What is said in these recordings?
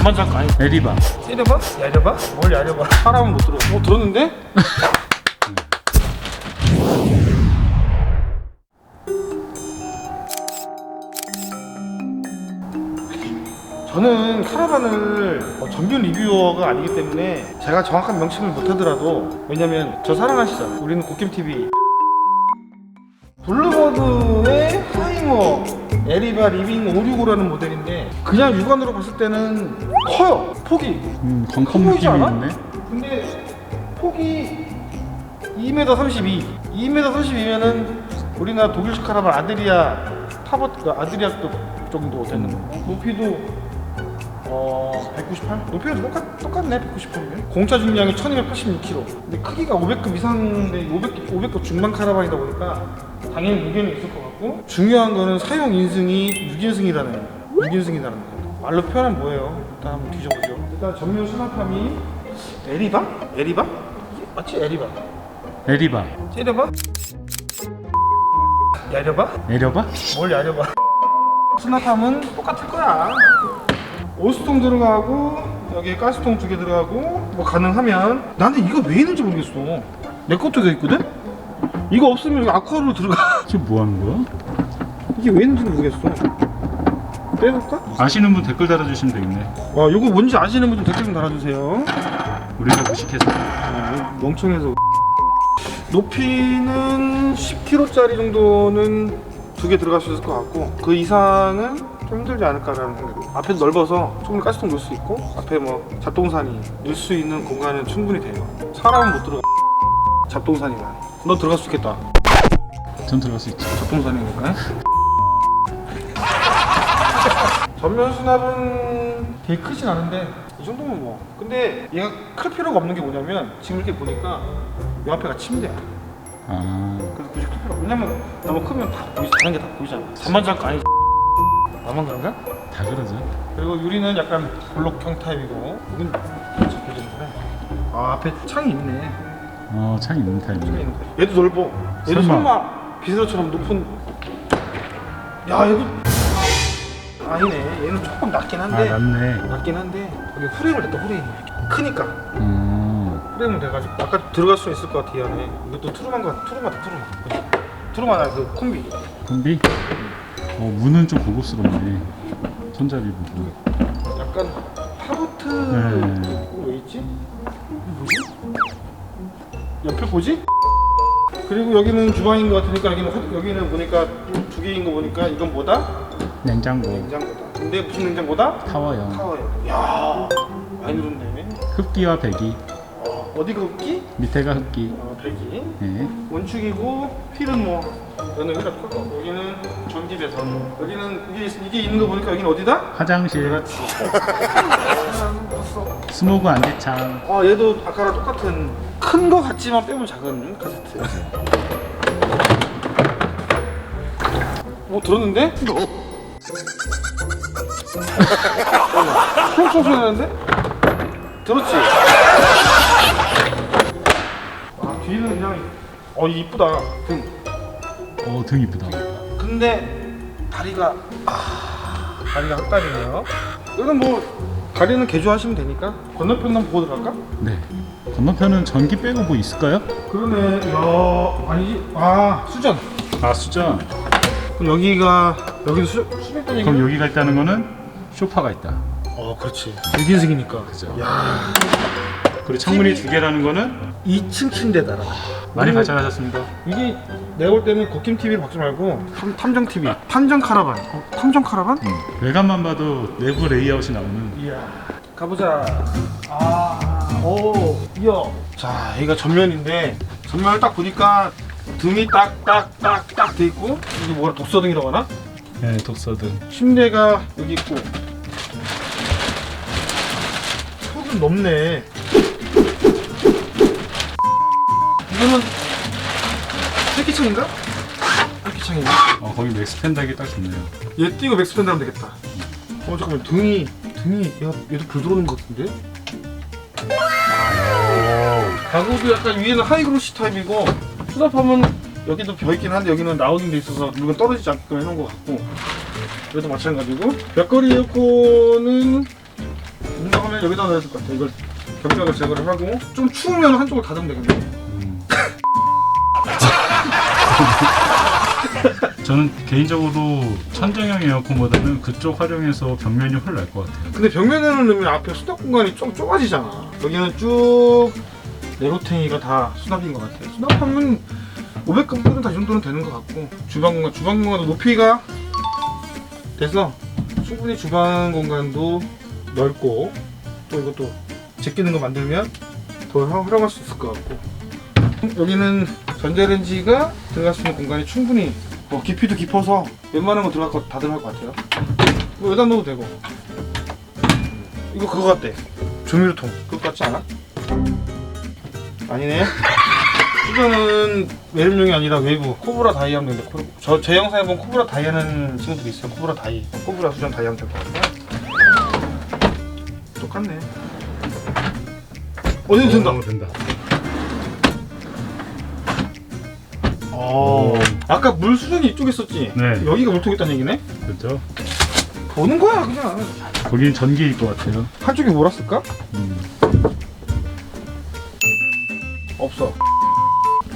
그만 잡고 아니 에리바. 때려봐? 야려봐? 뭘 야려봐? 사람은 못 들어. 어 들었는데? 저는 카라반을 어, 정규 리뷰어가 아니기 때문에 제가 정확한 명칭을 못하더라도 왜냐면 저 사랑하시죠 우리는 고캠TV 블루버드의 하이머 에리바 리빙 565라는 모델인데 그냥 육안으로 봤을 때는 커요 폭이 음, 커 보이지 느낌이 않아? 있네. 근데 폭이 2m 32 2m 32면은 우리나라 독일식 카라반 아드리아 타버 그 아드리아급 정도 되는 거 높이도 어 198? 높이가 똑같, 똑같네 198이면 공차 중량이 1286kg 근데 크기가 500급 이상인데 500, 500급 중반 카라반이다 보니까 당연히 무게는 있을 것 같고 중요한 거는 사용 인승이 6인승이라는 6인승이라는 거 말로 표현하면 뭐예요? 일단 한번 뒤져보죠 일단 전면 수납함이 에리바? 에리바? 맞지? 에리바 에리바. 째려봐? 야려봐? 에려바? 뭘 야려봐 수납함은 똑같을 거야 오스통 들어가고 여기에 가스통 두 개 들어가고 뭐 가능하면 나는 이거 왜 있는지 모르겠어 내 것도 돼 있거든? 이거 없으면 여기 아쿠아로 들어가 지금 뭐 하는 거야? 이게 왜 있는지 모르겠어 빼볼까? 아시는 분 댓글 달아주시면 되겠네. 와 이거 뭔지 아시는 분 좀 댓글 좀 달아주세요 우리가 무식해서. 아, 멍청해서 높이는 10kg짜리 정도는 두 개 들어갈 수 있을 것 같고 그 이상은 좀 힘들지 않을까라는 생각이 앞에 넓어서 충분히 가스통 넣을 수 있고 앞에 뭐 잡동사니 넣을 수 있는 공간은 충분히 돼요 사람은 못 들어가 잡동사니만 너 들어갈 수 있겠다 전 들어갈 수 있지. 잡동사니니까 전면 수납은 되게 크진 않은데 이 정도면 뭐 근데 얘가 클 필요가 없는 게 뭐냐면 지금 이렇게 보니까 요 앞에가 침대야 아, 그래서 굳이 클 필요 없 왜냐면 너무 크면 다 보이지 다른 게 다 보이잖아 잠만 잠깐 아니 나만 그런가? 다 그러죠. 그리고 유리는 약간 블록형 타입이고 여긴 잡혀져 있는데 아 앞에 창이 있네 어, 창 있는 창이 타입이네. 있는 거. 얘도 넓어 얘도 설마. 설마, 비스러처럼 높은 야 얘도 아니네 얘는 조금 낮긴 아, 한데 맞네. 낮긴 한데 여기 프레임을 냈다 프레임 크니까 음, 프레임을 돼가지고 아까 들어갈 수 있을 것 같아 이 안에 이것도 투르만 같아 그치? 투르만 아니라 그 콤비 콤비? 어, 문은 좀 고급스럽네. 손잡이 부분. 약간 타보트 네. 이거 왜 있지? 이거 뭐지? 옆에 뭐지? 그리고 여기는 주방인 것 같으니까 여기는 화- 여기는 보니까 두 개인 거 보니까 이건 뭐다? 냉장고. 냉장고다 근데 무슨 냉장고다? 타워형. 타워요 야 많이 늘었네 흡기와 배기. 어, 어디가 흡기? 밑에가 흡기. 어, 배기 네. 원축이고 휠은 뭐 여기는 휠 없고 여기는 전기 배선 여기는 이게, 이게 있는 거 보니까 여기는 어디다? 화장실. 그렇지 스모그 안개창. 아 얘도 아까랑 똑같은 큰 거 같지만 빼면 작은 카세트 뭐 들었는데? 총 소리 나는데? 들었지? 아 뒤는 그냥 어 이쁘다 등 어, 등 이쁘다. 근데 다리가 아, 다리가 흑다리네요 이거는 뭐 다리는 개조하시면 되니까 건너편만 보고 들어갈까? 네. 건너편은 전기 빼고 뭐 있을까요? 그러네 야 아니지 아 수전 아, 수전. 그럼 여기가 여기도 수, 수백단이 그럼 여기가 있다는 거는 쇼파가 있다. 어 그렇지 6인승이니까 그죠. 야 그리고 창문이 두 개라는 거는 2층 침대다 많이 발전하셨습니다. 이게 내가 볼 때는 고킴 TV를 박지 말고 탐, 탐정 TV 탐정 카라반 어, 탐정 카라반? 음. 외관만 봐도 내부 레이아웃이 나오는 이야 가보자 아오 이야 자 여기가 전면인데 전면을 딱 보니까 등이 딱딱딱딱 돼 있고 이게 뭐라 독서등이라고 하나? 네, 독서등. 침대가 여기 있고 폭은 넓네 이거는 세키창인가? 세키창이네 어, 거기 맥스펜더기 딱 좋네요. 얘 띄고 맥스펜드 하면 되겠다 어 잠깐만 등이 등이 얘가 얘도 불 들어오는 것 같은데? 가구도 약간 위에는 하이그로시 타입이고 수납함은 여기도 벼 있긴 한데 여기는 나오는 데 있어서 물건 떨어지지 않게끔 해놓은 것 같고 여기도 마찬가지고 벽걸이 에어컨은 여기는 여기다 넣어야 될 것 같아. 이걸 겹겹을 제거를 하고 좀 추우면 한쪽을 닫으면 되겠네. 음. 저는 개인적으로 천정형 에어컨보다는 그쪽 활용해서 벽면이 훨 나을 것 같아요. 근데 벽면에는 넣으면 앞에 수납 공간이 좀 좁아지잖아. 여기는 쭉 네로탱이가 다 수납인 것 같아. 수납하면 500감들은 다 이 정도는 되는 것 같고 주방 공간, 주방 공간도 높이가 돼서 충분히 주방 공간도 넓고 또 이것도 제끼는 거 만들면 더 활- 활용할 수 있을 것 같고 여기는 전자레인지가 들어갈 수 있는 공간이 충분히 어, 깊이도 깊어서 웬만한 거 들어갈 거 다 들어갈 것 같아요. 이거 여기다 넣어도 되고 이거 그거 같대. 조미료통. 그거 같지 않아? 아니네. 이거는 외림용이 아니라 외부 코브라 다이 하면 되는데 저 제 영상에 보면 코브라 다이 하는 친구들이 있어요. 코브라 다이. 코브라 수정 다이 하면 될 것 같아. 똑같네. 어디 된다. 어, 된다. 어. 아까 물 수전이 이쪽에 있었지. 네. 여기가 물통 있다는 얘기네. 그렇죠? 보는 거야 그냥. 거긴 전기일 것 같아요. 한쪽에 몰았을까? 음. 없어.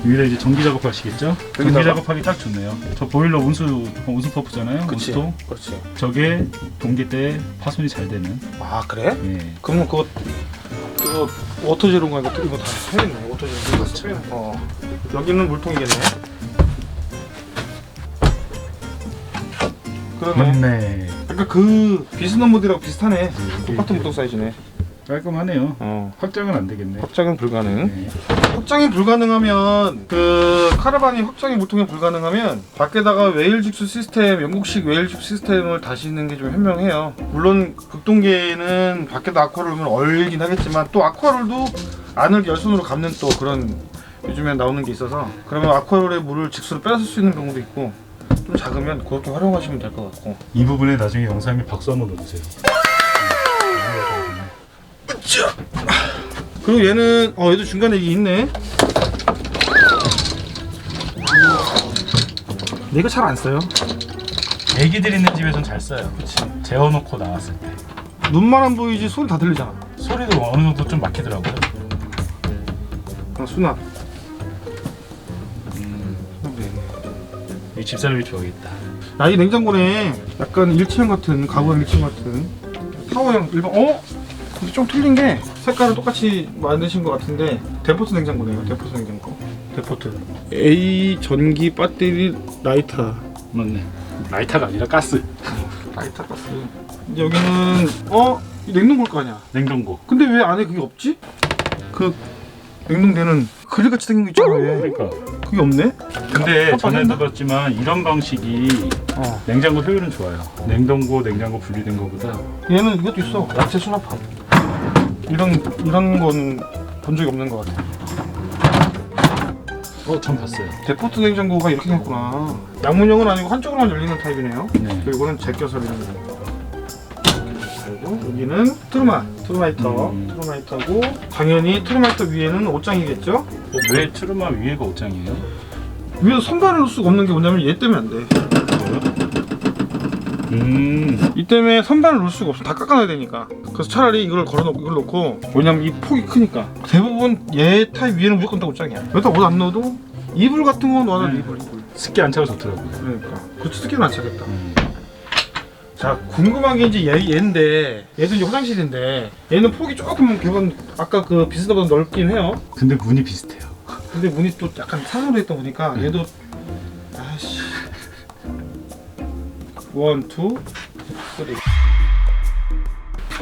여기다 이제 전기 작업하시겠죠? 전기 여기다가? 작업하기 딱 좋네요. 저 보일러 온수 온수 펌프잖아요. 온수통. 그렇지. 저게 동기 때 파손이 잘 되는. 아 그래? 예. 그러면 그거 그거 워터 제로인가 이거 이거 다 해야겠네 워터 제로 그렇죠. 어 여기는 물통이겠네 그러네 맞네. 약간 그 비스넘 모델하고 비슷하네 음, 똑같은 이게 물통 사이즈네 깔끔하네요. 어 확장은 안 되겠네. 확장은 불가능 네. 확장이 불가능하면 그 카라반이 확장이 물통이 불가능하면 밖에다가 웨일 직수 시스템 영국식 웨일 직수 시스템을 다시는 게 좀 현명해요 물론 극동계는 밖에다 아쿠아를 넣으면 얼긴 하겠지만 또 아쿠아롤도 안을 열선으로 감는 또 그런 요즘에 나오는 게 있어서 그러면 아쿠아롤의 물을 직수로 빼앗을 수 있는 경우도 있고 좀 작으면 그렇게 활용하시면 될 것 같고 이 부분에 나중에 영상에 박수 한번 넣어주세요. 그리고 얘는 어 얘도 중간에 이게 있네 내가 잘안 써요 애기들 있는 집에선 잘 써요. 그렇지. 재워놓고 나왔을 때 눈만 안 보이지 소리 다 들리잖아. 소리도 어느 정도 좀 막히더라고요. 어, 수납. 이 집사람이 좋아하겠다. 야, 이 냉장고네. 약간 일체형 같은, 가구형 일체형 같은. 타워형 일반, 어? 근데 좀 틀린 게 색깔은 똑같이 만드신 것 같은데 데포트 냉장고네요. 데포트 냉장고. 데포트. A 전기 배터리 라이터. 맞네. 라이터가 아니라 가스. 라이터 가스. 이제 여기는 어? 이 냉동고일 거 아니야. 냉동고. 근데 왜 안에 그게 없지? 그 냉동되는 그릴같이 생긴 거 있잖아. 왜. 그러니까. 그게 없네? 근데 어, 전에 빠진다? 들었지만 이런 방식이 어. 냉장고 효율은 좋아요. 냉동고, 냉장고 분리된 거보다 얘는 이것도 있어. 야채 수납함. 이런 이런 건 본 적이 없는 것 같아. 어, 전 봤어요. 데포트 냉장고가 이렇게 생겼구나. 양문형은 아니고 한쪽으로만 열리는 타입이네요. 네. 그리고 이거는 제껴서 열리는 거. 여기는 트루마, 트루마이터, 음. 트루마이터고 당연히 트루마이터 위에는 옷장이겠죠. 어, 왜 트루마 위에가 옷장이에요? 위에 선반을 놓을 수가 없는 게 뭐냐면 얘 때문에 안 돼. 음. 이 때문에 선반을 놓을 수가 없어. 다 깎아놔야 되니까. 그래서 차라리 이걸 걸어놓고 이걸 놓고 왜냐면 이 폭이 크니까. 대부분 얘 타입 위에는 무조건 다 옷장이야. 여기다 옷 안 넣어도 이불 같은 건 넣어도 네. 이불 이불. 습기 안 차서 좋더라고요. 그러니까 그렇지 스키는 안 차겠다. 음. 자 궁금한 게 이제 얘, 얘인데 얘도 이제 화장실인데 얘는 폭이 조금 기본 아까 그 비스보다 넓긴 해요. 근데 문이 비슷해요. 근데 문이 또 약간 산으로 있다 보니까 얘도 아씨 원, 투, 쓰리.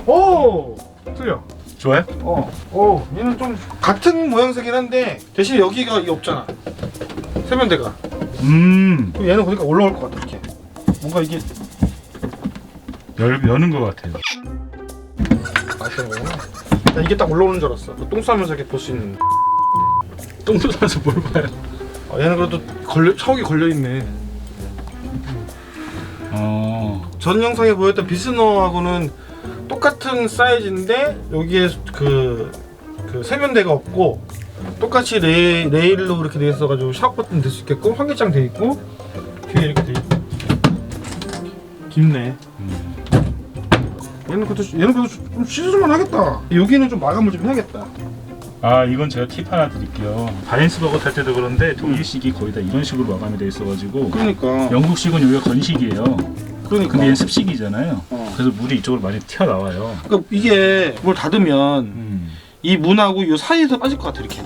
오 틀려. 좋아요? 어, 어, 얘는 좀 같은 모양새긴 한데 대신 여기가 없잖아. 세면대가. 음. 그럼 얘는 보니까 올라올 것 같아 이렇게. 뭔가 이게 열, 여는 것 같아요. 맞던 거구나. 나 이게 딱 올라오는 줄 알았어. 그똥 싸면서 이렇게 볼 수 있는. 똥도 싸서 뭘 봐요? 어, 얘는 그래도 걸려 척이 걸려 있네. 어. 전 영상에 보였던 비스너하고는 똑같은 사이즈인데 여기에 그, 그 세면대가 없고 똑같이 레, 레일로 이렇게 돼 있어가지고 샤워 버튼 될수 있게끔 환기장 돼 있고 뒤에 이렇게 돼 있고 깊네. 음. 얘는 그래도 얘는 그래도 좀 씻을만 하겠다. 여기는 좀 마감을 좀 해야겠다. 아 이건 제가 팁 하나 드릴게요. 바렌스버거 탈 때도 그런데 독일식이 거의 다 이런 식으로 마감이 돼 있어가지고 그러니까. 영국식은 여기가 건식이에요. 그러니까. 근데 얘는 습식이잖아요. 어. 그래서 물이 이쪽으로 많이 튀어나와요. 그러니까 이게 뭘 닫으면 음. 이 문하고 이 사이에서 빠질 것 같아 이렇게.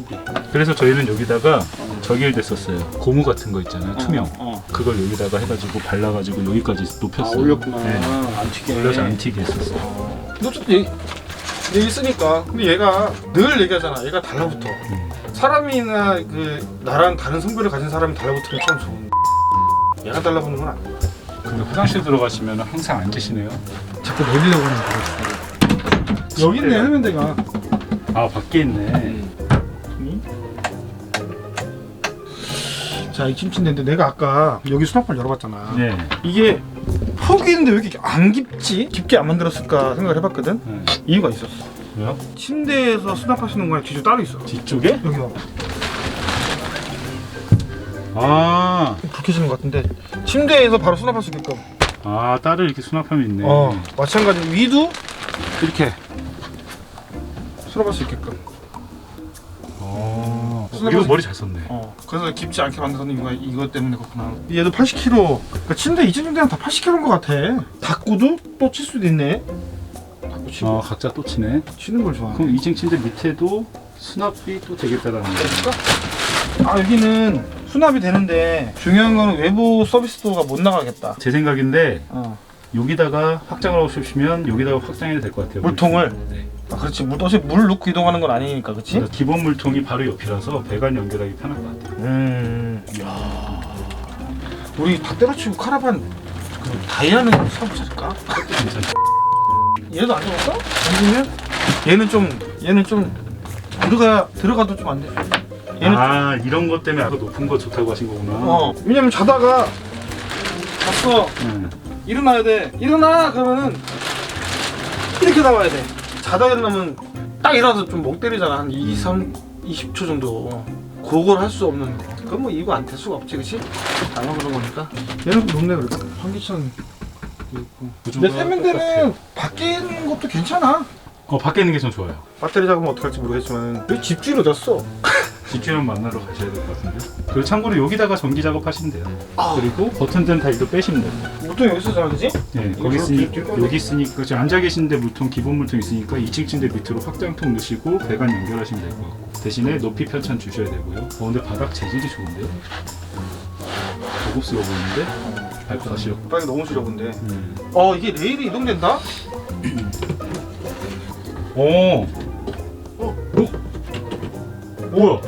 그래서 저희는 여기다가 저기를 댔었어요. 고무 같은 거 있잖아요. 투명. 어. 그걸 여기다가 해가지고 발라가지고 여기까지 아 높였어요. 올렸구나. 네. 안 튀게. 올려서 안 튀게 했었어요. 어. 근데 어쨌든 얘, 얘 있으니까. 근데 얘가 늘 얘기하잖아. 얘가 달라붙어. 음. 사람이나 그 나랑 다른 성별을 가진 사람이 달라붙으면 참 좋은. 얘가 달라붙는 건 아니야. 근데 화장실 들어가시면 항상 앉으시네요. 자꾸 내리려고 하는 거 여기 있네 해면대가. 아 밖에 있네. 자, 이 침침대인데 내가 아까 여기 수납을 열어봤잖아. 네. 이게 있는데 왜 이렇게 안 깊지? 깊게 안 만들었을까 생각을 해봤거든. 네. 이유가 있었어. 왜요? 침대에서 수납하시는 거랑 뒤로 따로 있어. 뒤쪽에? 여기 봐. 아, 불 켜지는 것 같은데 침대에서 바로 수납할 수 있게끔. 아 딸을 이렇게 수납하면 있네. 어, 마찬가지로 위도 이렇게 수납할 수 있게끔. 어. 이거 수- 머리 잘 썼네. 어, 그래서 깊지 않게 만들었는 이유가 이거 때문에 그렇구나. 얘도 80kg. 그러니까 침대 이집 침대는 다 80kg인 것 같아. 닫고도 또 칠 수도 있네. 닫고 치고 어, 각자 또 치네. 치는 걸 좋아해. 그럼 2층 침대 밑에도 수납이 또 되겠다라는 거. 아 여기는 수납이 되는데 중요한 거는 외부 서비스 도어가 못 나가겠다. 제 생각인데 어. 여기다가 확장을 하고 싶으면 여기다가 확장해도 될 것 같아요. 물통을? 네. 아 그렇지. 물 어차피 물 넣고 이동하는 건 아니니까, 그렇지? 그래서 기본 물통이 바로 옆이라서 배관 연결하기 편할 것 같아요. 음. 야. 우리 다 때려치고 카라반 그 다이아는 찾을까? 괜찮죠? 얘도 안 잡았어? 아니면 얘는 좀 얘는 좀 들어가 들어가도 좀 안 돼. 얘는 아 이런 것 때문에 아까 높은 거 좋다고 하신 거구나. 어 왜냐면 자다가 잤어 네. 일어나야 돼 일어나 그러면은 이렇게 나와야 돼 자다 일어나면 딱 일어나서 좀 멍 때리잖아 한 2, 3, 20초 정도 그걸 할 수 없는 거 그건 뭐 이거 안 될 수가 없지 그치? 나만 그런 거니까 얘는 좀 높네 그래도 환기창 있고 근데 세면대는 밖에 있는 것도 괜찮아 어 밖에 있는 게 좀 좋아요. 배터리 작으면 어떡할지 모르겠지만 왜 집주인을 졌어? 집주인 만나러 가셔야 될 것 같은데. 그리고 참고로 여기다가 전기 작업하시면 돼요. 아. 그리고 버튼들은 다 이거 빼시면 돼요. 보통 여기서 자그지 네, 거기 있으니 뒤- 뒤로 여기 있으니까 지금 앉아 계신데 물통 기본 물통 있으니까 2층 침대 밑으로 확장통 넣으시고 배관 연결하시면 될 것 같고 대신에 높이 편찬 주셔야 되고요. 어 근데 바닥 재질이 좋은데요? 고급스러워 보이는데 발바닥 시력. 바닥이 너무 시려 근데 음. 어 이게 레일이 이동된다? 오. 어? 어? 뭐야?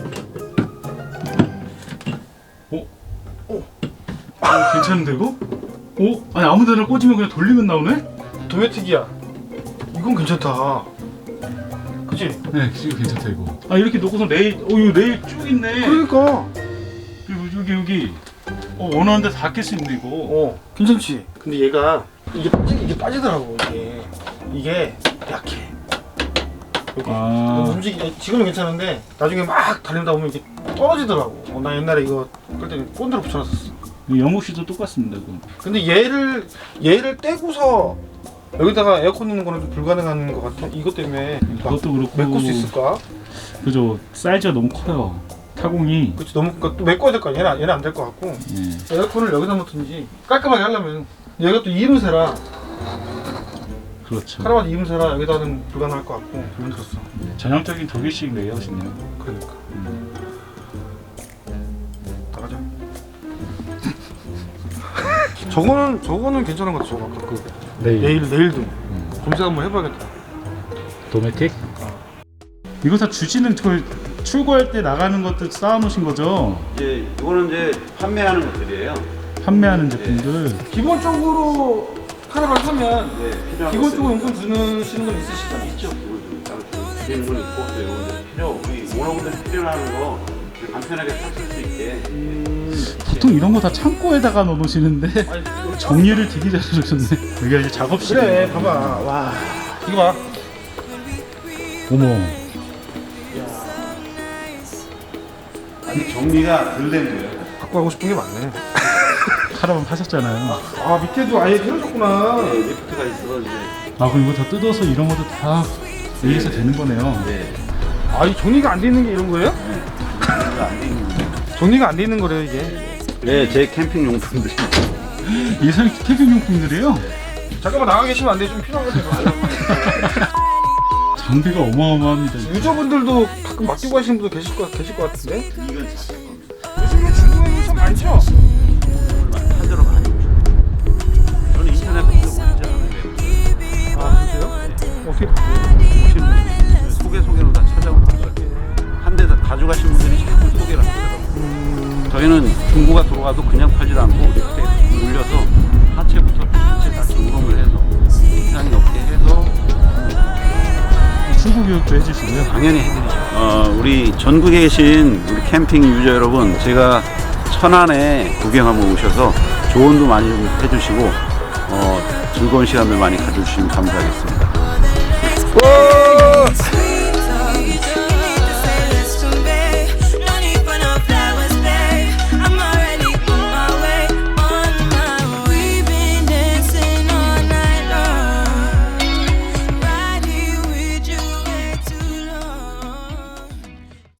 어? 어? 어, 괜찮은데 이거? 어? 아니 아무 데나 꽂으면 그냥 돌리면 나오네? 도메틱이야 이건 괜찮다 그치? 네, 이거 괜찮다 이거. 아 이렇게 놓고서 레일, 어 이거 레일 쭉 있네. 그러니까 그리고 여기 여기. 어 원하는 데서 다낄 수 있네 이거. 어 괜찮지 근데 얘가 이게 빠지 이게 빠지더라고 이게 이게 약해 여기 아. 움직이 지금은 괜찮은데 나중에 막 달리다 보면 이게 떨어지더라고 어, 나 옛날에 이거 그럴 때 꼰대로 붙여놨었어 영국시도 똑같습니다 그건. 근데 얘를 얘를 떼고서 여기다가 에어컨 있는 거는 좀 불가능한 것 같아 이것 때문에 막 그것도 그렇고. 메꿀 수 있을까? 그죠. 사이즈가 너무 커요. 타공이. 그치 너무 그러니까 또 메꿔야 될 거 아니야 얘는, 얘는 안 될 것 같고 예. 에어컨을 여기다 놓든지 깔끔하게 하려면 얘가 또 이음새라 그렇죠. 카라반 이음새라 여기다는 불가능할 것 같고 좀 힘들었어 전형적인 독일식 레이아웃이네요. 그러니까 저거는 저거는 괜찮은 것 같아 저거 아까 그 레일. 내일 내일도 음. 검색 한번 해봐야겠다 도메틱? 이거 다 주지는 그 출고할 때 나가는 것들 쌓아놓으신 거죠? 이제 이거는 이제 판매하는 것들이에요. 판매하는 제품들. 기본적으로 카라반 사면 네, 필요한 기본적으로 것들이 용돈 주시는 건 있으시잖아 있죠. 드리는 건 있고, 또 요거 이제 필요 우리 오너분들 필요한 거 간편하게 사실 수 있게. 보통 이런 거 다 창고에다가 넣어놓으시는데 정리를 되게 잘해주셨네. 여기가 이제 작업실. 그래 봐봐 와 이거 봐 어머. 아니 정리가 덜 된 거예요. 갖고 가고 싶은 게 많네 카라반 파셨잖아요. 아 밑에도 아예 틀어졌구나 네, 리프트가 있어서 이제 아 그럼 이거 다 뜯어서 이런 것도 다 AS 되는 거네요. 네. 아, 이 정리가 안돼 있는 게 이런 거예요? 정리가 안돼 있는 거래요, 이게. 네, 제 캠핑 용품들이. 이게 사 캠핑 용품들이에요? 잠깐만 나가 계시면 안 돼. 좀 필요한데. 장비가 어마어마합니다. 유저분들도 가끔 맡기고 하시는 분도 계실 것, 계실 것 같은데? 요즘에 중국에 참 많죠? 한대로 많이 오셔요. 저는 인터넷 검색 보지 않아요. 아, 그래요? 어떻게 분들 소개 소개로 다 찾아오는 거예요. 한대다 가져가신 분들이 자꾸 소개를 하더라고요. 저희는 중고가 들어가도 그냥 팔지도 않고 이렇게 눌려서 하체부터 전체 다 점검을 해서 이상이 없게 해서 출고 교육도 해주시고요. 당연히 해드리죠. 어, 우리 전국에 계신 우리 캠핑 유저 여러분, 제가 천안에 구경 한번 오셔서 조언도 많이 좀 해주시고 어, 즐거운 시간들 많이 가져주시면 감사하겠습니다.